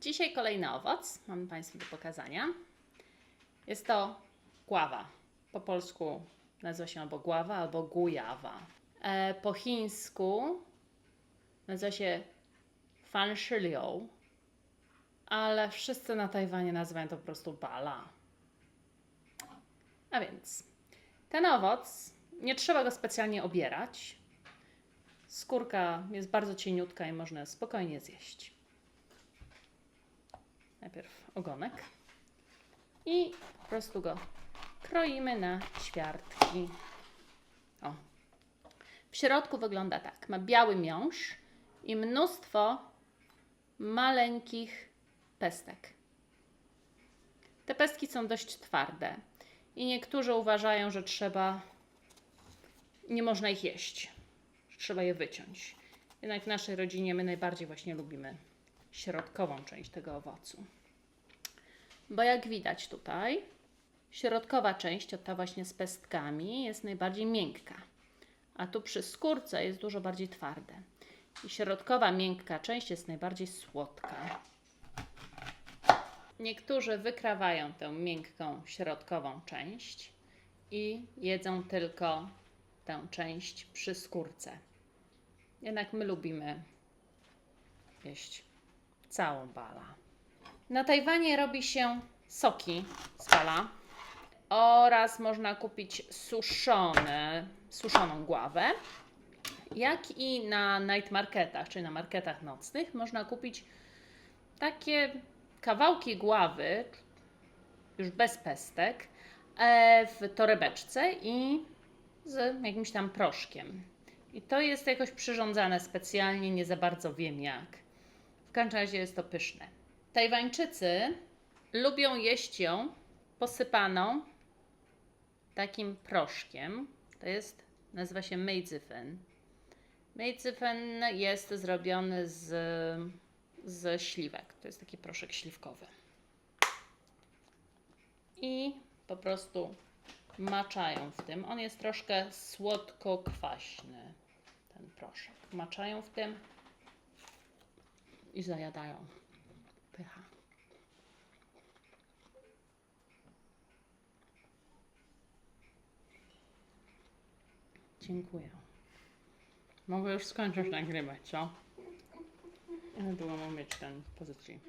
Dzisiaj kolejny owoc mam Państwu do pokazania. Jest to guava. Po polsku nazywa się albo guava, albo gujawa. E, po chińsku nazywa się fan shiliu, ale wszyscy na Tajwanie nazywają to po prostu bala. A więc ten owoc nie trzeba go specjalnie obierać. Skórka jest bardzo cieniutka i można spokojnie zjeść. Najpierw ogonek i po prostu go kroimy na ćwiartki. O. W środku wygląda tak. Ma biały miąższ i mnóstwo maleńkich pestek. Te pestki są dość twarde i niektórzy uważają, że trzeba nie można ich jeść. Trzeba je wyciąć. Jednak w naszej rodzinie my najbardziej właśnie lubimy środkową część tego owocu. Bo jak widać tutaj, środkowa część, ta właśnie z pestkami, jest najbardziej miękka, a tu przy skórce jest dużo bardziej twarde. I środkowa miękka część jest najbardziej słodka. Niektórzy wykrawają tę miękką środkową część i jedzą tylko tę część przy skórce. Jednak my lubimy jeść całą bala. Na Tajwanie robi się soki z bala oraz można kupić suszone, suszoną gławę. Jak i na night marketach, czyli na marketach nocnych, można kupić takie kawałki gławy, już bez pestek, e, w torebeczce i z jakimś tam proszkiem. I to jest jakoś przyrządzane specjalnie, nie za bardzo wiem jak. W każdym razie jest to pyszne. Tajwańczycy lubią jeść ją posypaną takim proszkiem. To jest, nazywa się meizifen. Meizifen jest zrobiony z, z śliwek. To jest taki proszek śliwkowy. I po prostu maczają w tym. On jest troszkę słodko-kwaśny, ten proszek. Maczają w tym i zajadają. Dziękuję. Mogę już skończyć nagrywać, co? Ale długo mam mieć ten pozycji.